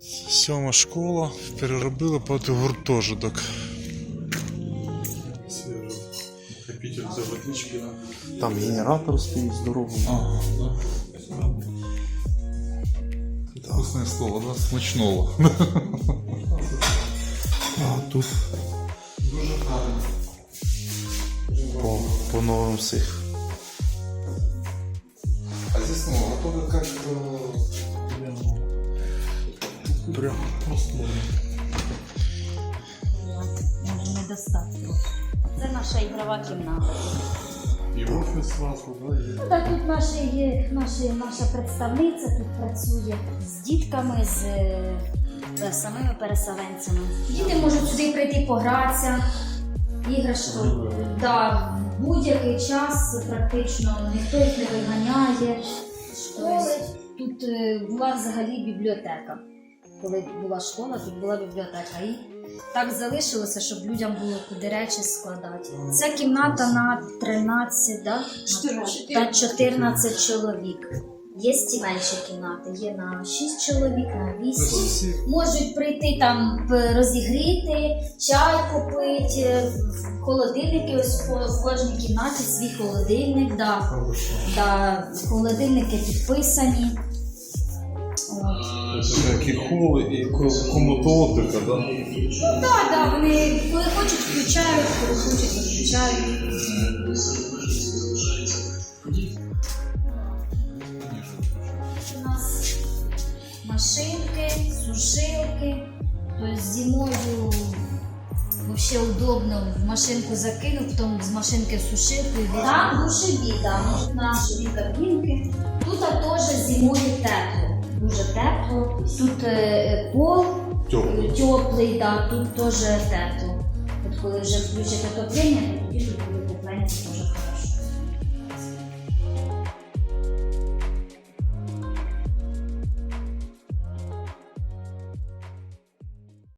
Сьома школа переробили під гуртожиток. Там генератор стоїть здоровий. Ага, да. Вкусное слово, да? Смачного. А тут по, по новим всіх. А здесь, ну, а то как... Прям. Може недостатньо. Це наша ігрова кімната. Офис сразу, да? и- Так тут наші, є- наші, наша представниця тут працює з дітками, з е, самими переселенцями. Діти можуть сюди прийти погратися, іграшки. Да, в будь-який час практично ніхто їх не виганяє. Школи. Тут е, була взагалі бібліотека. Коли була школа, тут була бібліотека. І так залишилося, щоб людям було куди речі складати. Це кімната на 13, да? та 14 чоловік. Є і менші кімнати, є на 6 чоловік, на 8. Можуть прийти там розігріти, чай попити, в холодильники, ось в в кожній кімнаті свій холодильник. Да. Да, холодильники підписані. От. Это такие холлы и ко- комната отдыха, да? Так, да, вони коли хочуть включають, коли хочуть виключають. У нас машинки, сушилки. Тобто зимою взагалі удобно в машинку закинув, потім з машинки в сушилку і Там душеві, да, можуть наші кабінки. Тут теж зимою тепло, дуже тепло. Тут е, пол Теплий. теплий, да, тут теж тепло. От коли вже включити топлення, то тоді тут буде тепленько, дуже хорошо.